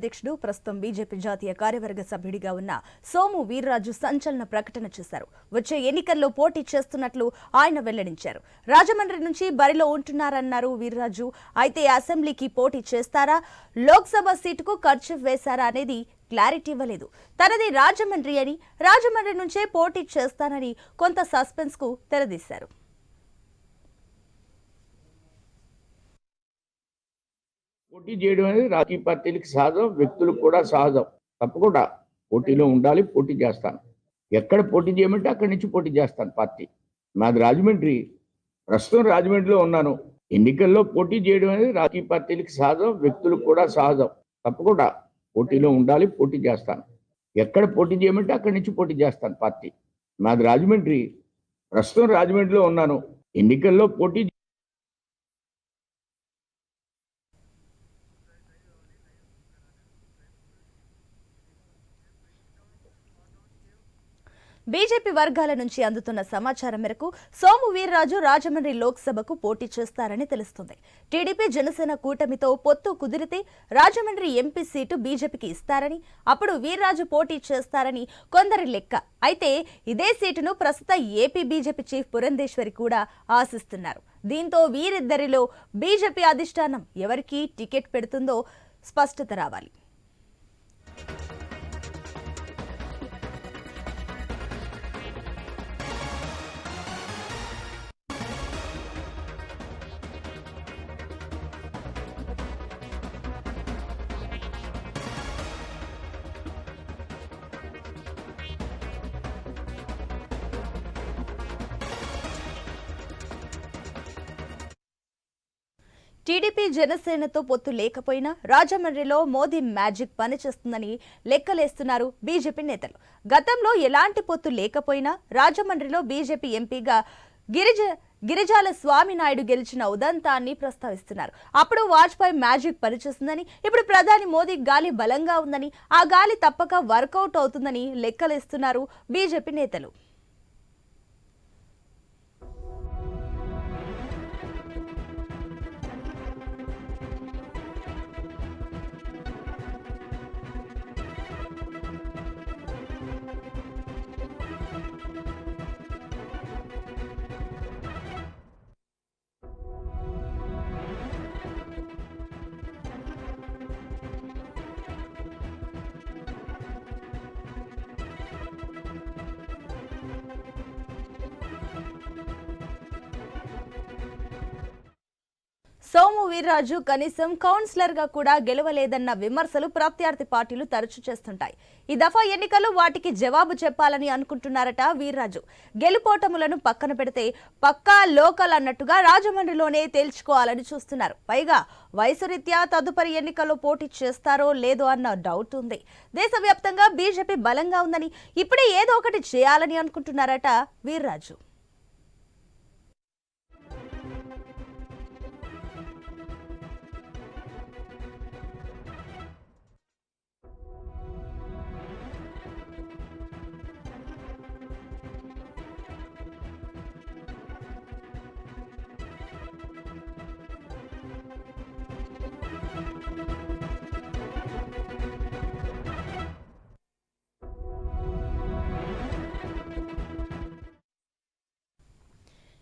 అధ్యక్షుడు ప్రస్తుతం బీజేపీ జాతీయ కార్యవర్గ సభ్యుడిగా ఉన్న సోము వీర్రాజు సంచలన ప్రకటన చేశారు. వచ్చే ఎన్నికల్లో పోటీ చేస్తున్నట్లు ఆయన వెల్లడించారు. రాజమండ్రి నుంచి బరిలో ఉంటున్నారన్నారు వీర్రాజు. అయితే అసెంబ్లీకి పోటీ చేస్తారా? లోక్సభ సీటుకు ఖర్చు వేశారా అనేది క్లారిటీ ఇవ్వలేదు. తనది రాజమండ్రి అని రాజమండ్రి నుంచే పోటీ చేస్తానని కొంత సస్పెన్స్కు తెరదీశారు. పోటీ చేయడం అనేది రాజకీయ పార్టీలకు సహజం వ్యక్తులకు కూడా సహజం. తప్పకుండా పోటీలో ఉండాలి పోటీ చేస్తాను. ఎక్కడ పోటీ చేయమంటే అక్కడి నుంచి పోటీ చేస్తాను పార్టీ. నాది రాజమండ్రి ప్రస్తుతం రాజమండ్రిలో ఉన్నాను. ఎన్నికల్లో పోటీ చేయడం అనేది రాజకీయ పార్టీలకు సహజం వ్యక్తులకు కూడా సహజం. తప్పకుండా పోటీలో ఉండాలి పోటీ చేస్తాను. ఎక్కడ పోటీ చేయమంటే అక్కడి నుంచి పోటీ చేస్తాను పార్టీ. నాది రాజమండ్రి ప్రస్తుతం రాజమండ్రిలో ఉన్నాను. ఎన్నికల్లో పోటీ బీజేపీ వర్గాల నుంచి అందుతున్న సమాచారం మేరకు సోము వీర్రాజు రాజమండ్రి లోక్సభకు పోటీ చేస్తారని తెలుస్తుంది. టీడీపీ జనసేన కూటమితో పొత్తు కుదిరితే రాజమండ్రి ఎంపీ సీటు బీజేపీకి ఇస్తారని అప్పుడు వీర్రాజు పోటీ చేస్తారని కొందరి లెక్క. అయితే ఇదే సీటును ప్రస్తుత ఏపీ బీజేపీ చీఫ్ పురంధేశ్వరి కూడా ఆశిస్తున్నారు. దీంతో వీరిద్దరిలో బీజేపీ అధిష్టానం ఎవరికి టికెట్ పెడుతుందో స్పష్టత రావాలి. టీడీపీ జనసేనతో పొత్తు లేకపోయినా రాజమండ్రిలో మోదీ మ్యాజిక్ పనిచేస్తుందని లెక్కలేస్తున్నారు బీజేపీ నేతలు. గతంలో ఎలాంటి పొత్తు లేకపోయినా రాజమండ్రిలో బీజేపీ ఎంపీగా గిరిజ గిరిజాల స్వామినాయుడు గెలిచిన ఉదంతాన్ని ప్రస్తావిస్తున్నారు. అప్పుడు వాజ్పేయి మ్యాజిక్ పనిచేస్తుందని ఇప్పుడు ప్రధాని మోదీ గాలి బలంగా ఉందని ఆ గాలి తప్పక వర్కౌట్ అవుతుందని లెక్కలేస్తున్నారు బీజేపీ నేతలు. సోము వీర్రాజు కనీసం కౌన్సిలర్గా కూడా గెలవలేదన్న విమర్శలు ప్రత్యర్థి పార్టీలు తరచూ చేస్తుంటాయి. ఈ దఫా ఎన్నికలు వాటికి జవాబు చెప్పాలని అనుకుంటున్నారట వీర్రాజు. గెలుపోటములను పక్కన పెడితే పక్కా లోకల్ అన్నట్టుగా రాజమండ్రిలోనే తేల్చుకోవాలని చూస్తున్నారు. పైగా వయసురీత్యా తదుపరి ఎన్నికల్లో పోటీ చేస్తారో లేదో అన్న డౌట్ ఉంది. దేశవ్యాప్తంగా బీజేపీ బలంగా ఉందని ఇప్పుడే ఏదో ఒకటి చేయాలని అనుకుంటున్నారట వీర్రాజు.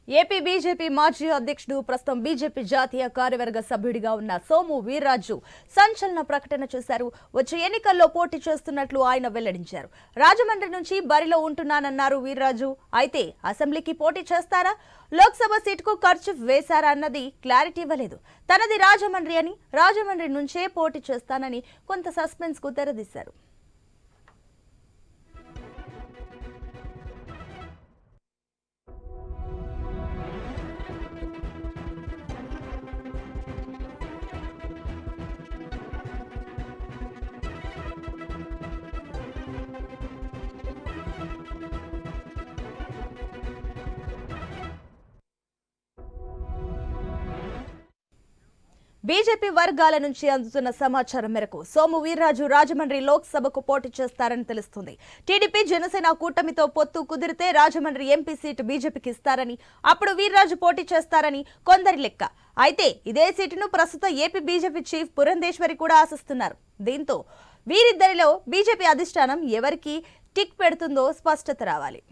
ఏపీ బీజేపీ మాజీ అధ్యక్షుడు ప్రస్తుతం బీజేపీ జాతీయ కార్యవర్గ సభ్యుడిగా ఉన్న సోము వీర్రాజు సంచలన ప్రకటన చేశారు. వచ్చే ఎన్నికల్లో పోటీ చేస్తున్నట్లు ఆయన వెల్లడించారు. రాజమండ్రి నుంచి బరిలో ఉంటున్నానన్నారు వీర్రాజు. అయితే అసెంబ్లీకి పోటీ చేస్తారా? లోక్సభ సీటుకు ఖర్చు వేశారా అన్నది క్లారిటీ ఇవ్వలేదు. తనది రాజమండ్రి అని రాజమండ్రి నుంచే పోటీ చేస్తానని కొంత సస్పెన్స్కు తెరదీశారు. బీజేపీ వర్గాల నుంచి అందుతున్న సమాచారం మేరకు సోము వీర్రాజు రాజమండ్రి లోక్సభకు పోటీ చేస్తారని తెలుస్తుంది. టీడీపీ జనసేన కూటమితో పొత్తు కుదిరితే రాజమండ్రి ఎంపీ సీటు బీజేపీకి ఇస్తారని అప్పుడు వీర్రాజు పోటీ చేస్తారని కొందరి లెక్క. అయితే ఇదే సీటును ప్రస్తుత ఏపీ బీజేపీ చీఫ్ పురంధేశ్వరి కూడా ఆశిస్తున్నారు. దీంతో వీరిద్దరిలో బీజేపీ అధిష్టానం ఎవరికి టిక్ పెడుతుందో స్పష్టత రావాలి.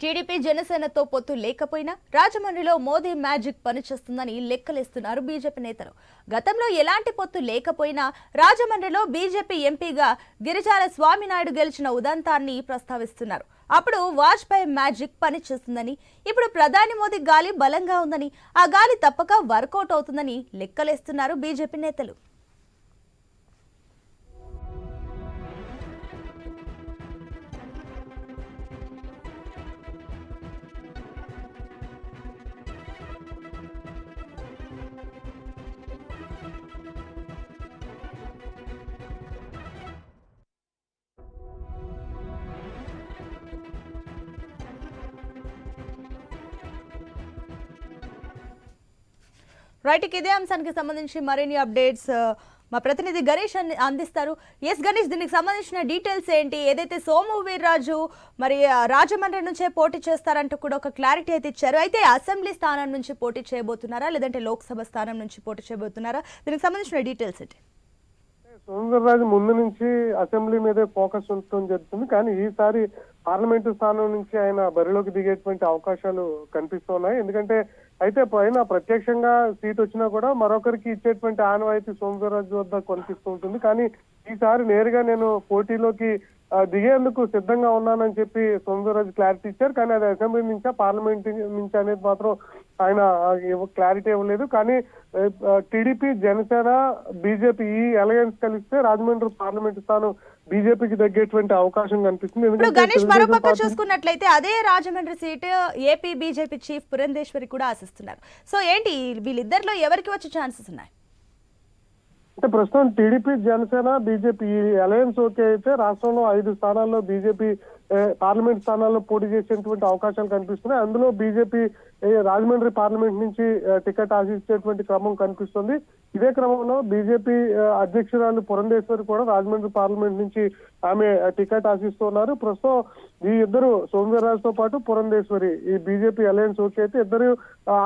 టీడీపీ జనసేనతో పొత్తు లేకపోయినా రాజమండ్రిలో మోదీ మ్యాజిక్ పనిచేస్తుందని లెక్కలేస్తున్నారు బీజేపీ నేతలు. గతంలో ఎలాంటి పొత్తు లేకపోయినా రాజమండ్రిలో బీజేపీ ఎంపీగా గిరిజాల స్వామినాయుడు గెలిచిన ఉదంతాన్ని ప్రస్తావిస్తున్నారు. అప్పుడు వాజ్పేయి మ్యాజిక్ పనిచేస్తుందని ఇప్పుడు ప్రధాని మోదీ గాలి బలంగా ఉందని ఆ గాలి తప్పక వర్కౌట్ అవుతుందని లెక్కలేస్తున్నారు బీజేపీ నేతలు. రైట్ ఇదే అంశానికి సంబంధించి మరిన్ని అప్డేట్స్ మా ప్రతినిధి గణేష్ అంది- అందిస్తారు. ఎస్ గణేష్ దీనికి సంబంధించిన డీటెయిల్స్ ఏంటి? ఏదైతే సోము వీర్రాజు మరి రాజమండ్రి నుంచే పోటీ చేస్తారంటూ కూడా ఒక క్లారిటీ అయితే ఇచ్చారు. అయితే అసెంబ్లీ స్థానం నుంచి పోటీ చేయబోతున్నారా? లేదంటే లోక్సభ స్థానం నుంచి పోటీ చేయబోతున్నారా? దీనికి సంబంధించిన డీటెయిల్స్ ఏంటి? సుందరరాజు ముందు నుంచి అసెంబ్లీ మీదే ఫోకస్ ఉండటం జరుగుతుంది. కానీ ఈసారి పార్లమెంటు స్థానం నుంచి ఆయన బరిలోకి దిగేటువంటి అవకాశాలు కనిపిస్తున్నాయి. ఎందుకంటే అయితే పైన ప్రత్యక్షంగా సీట్ వచ్చినా కూడా మరొకరికి ఇచ్చేటువంటి ఆనవాయితీ సోమవీర్రాజు వద్ద కొనిపిస్తూ ఉంటుంది. కానీ ఈసారి నేరుగా నేను పోటీలోకి దిగేందుకు సిద్ధంగా ఉన్నానని చెప్పి సోమవీర్రాజు క్లారిటీ ఇచ్చారు. కానీ అది అసెంబ్లీ నుంచా పార్లమెంట్ నుంచి అనేది మాత్రం ఆయన క్లారిటీ ఇవ్వలేదు. కానీ టీడీపీ జనసేన బీజేపీ ఈ అలయన్స్ కలిస్తే రాజమండ్రి పార్లమెంట్ స్థానం బీజేపీకి తగ్గేటువంటి అవకాశం కనిపిస్తుంది. ఇప్పుడు గణేష్ మరోపక్క చూసుకున్నట్లయితే అదే Rajahmundry seat AP BJP chief Purandeswari కూడా ఆశిస్తున్నారు. సో ఏంటి వీళ్ళిద్దరిలో ఎవరికి వచ్చే ఛాన్సెస్ ఉన్నాయి? అంటే ప్రస్తుతం టీడీపీ జనసేన బీజేపీ ఈ అలయన్స్ ఓకే అయితే రాష్ట్రంలో ఐదు స్థానాల్లో బీజేపీ పార్లమెంట్ స్థానాల్లో పోటీ చేసేటువంటి అవకాశాలు కనిపిస్తున్నాయి. అందులో బీజేపీ రాజమండ్రి పార్లమెంట్ నుంచి టికెట్ ఆశించేటువంటి క్రమం కనిపిస్తుంది. ఇదే క్రమంలో బీజేపీ అధ్యక్షురాలు పురంధేశ్వరి కూడా రాజమండ్రి పార్లమెంట్ నుంచి ఆమె టికెట్ ఆశిస్తున్నారు ప్రస్తుతం ఈ ఇద్దరు తో పాటు పురంధేశ్వరి ఈ బీజేపీ అలయన్స్ ఓకే అయితే ఇద్దరు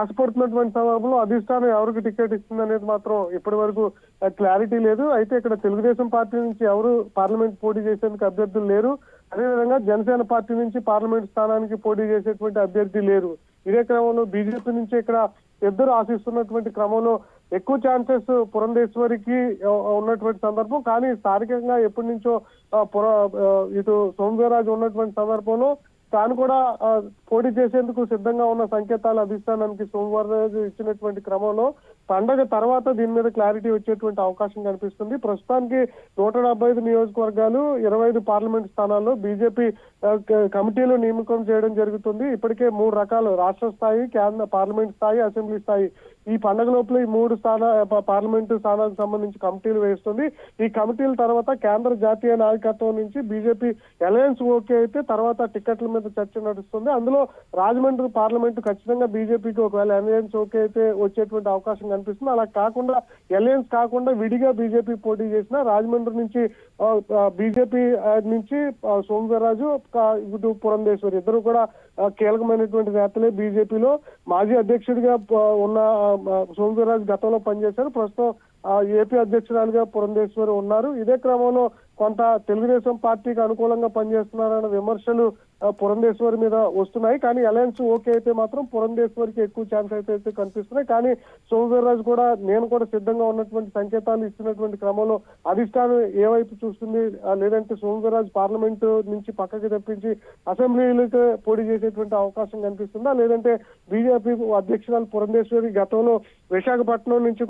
ఆశపడుతున్నటువంటి సందర్భంలో అధిష్టానం ఎవరికి టికెట్ ఇస్తుంది అనేది మాత్రం ఇప్పటి వరకు క్లారిటీ లేదు. అయితే ఇక్కడ తెలుగుదేశం పార్టీ నుంచి ఎవరు పార్లమెంట్ పోటీ చేసేందుకు అభ్యర్థులు లేరు. అదేవిధంగా జనసేన పార్టీ నుంచి పార్లమెంట్ స్థానానికి పోటీ చేసేటువంటి అభ్యర్థి లేరు. ఇదే క్రమంలో బీజేపీ నుంచి ఇక్కడ ఇద్దరు ఆశిస్తున్నటువంటి క్రమంలో ఎక్కువ ఛాన్సెస్ పురంధేశ్వరికి ఉన్నటువంటి సందర్భం. కానీ స్థానికంగా ఎప్పటి నుంచో పుర ఇటు సోమవీరాజు ఉన్నటువంటి సందర్భంలో తాను కూడా పోటీ చేసేందుకు సిద్ధంగా ఉన్న సంకేతాలు అధిష్టానానికి సోమవారం ఇచ్చినటువంటి క్రమంలో పండగ తర్వాత దీని మీద క్లారిటీ వచ్చేటువంటి అవకాశం కనిపిస్తుంది. ప్రస్తుతానికి నూట డెబ్బై ఐదు నియోజకవర్గాలు ఇరవై ఐదు పార్లమెంట్ స్థానాల్లో బీజేపీ కమిటీలు నియమకం చేయడం జరుగుతుంది. ఇప్పటికే మూడు రకాలు రాష్ట్ర స్థాయి కేంద్ర పార్లమెంట్ స్థాయి అసెంబ్లీ స్థాయి ఈ పండగ లోపల ఈ మూడు స్థాన పార్లమెంటు స్థానాలకు సంబంధించి కమిటీలు వేస్తుంది. ఈ కమిటీల తర్వాత కేంద్ర జాతీయ నాయకత్వం నుంచి బీజేపీ అలయన్స్ ఓకే అయితే తర్వాత టికెట్ల మీద చర్చ నడుస్తుంది. అందులో రాజమండ్రి పార్లమెంట్ ఖచ్చితంగా బీజేపీకి ఒకవేళ అలయన్స్ ఓకే అయితే వచ్చేటువంటి అవకాశం కనిపిస్తుంది. అలా కాకుండా అలయన్స్ కాకుండా విడిగా బీజేపీ పోటీ చేసిన రాజమండ్రి నుంచి బీజేపీ నుంచి ఆ, ఇటు పురంధేశ్వరి ఇద్దరు కూడా కీలకమైనటువంటి నేతలే బీజేపీలో. మాజీ అధ్యక్షుడిగా ఉన్న సోమవీర్రాజు గతంలో పనిచేశారు. ప్రస్తుతం ఆ, ఏపీ అధ్యక్షురాలుగా పురంధేశ్వరి ఉన్నారు. ఇదే క్రమంలో కొంత తెలుగుదేశం పార్టీకి అనుకూలంగా పనిచేస్తున్నారన్న విమర్శలు పురంధేశ్వరి మీద వస్తున్నాయి. కానీ అలయన్స్ ఓకే అయితే మాత్రం పురంధేశ్వరికి ఎక్కువ ఛాన్స్ అయితే అయితే కనిపిస్తున్నాయి. కానీ సోమవీర్రాజు కూడా నేను కూడా సిద్ధంగా ఉన్నటువంటి సంకేతాలు ఇస్తున్నటువంటి క్రమంలో అధిష్టానం ఏవైపు చూస్తుంది? లేదంటే సోమవీర్రాజు పార్లమెంటు నుంచి పక్కకి తప్పించి అసెంబ్లీలకు పోటీ చేసేటువంటి అవకాశం కనిపిస్తుందా? లేదంటే బీజేపీ అధ్యక్షురాలు పురంధేశ్వరి గతంలో విశాఖపట్నం నుంచి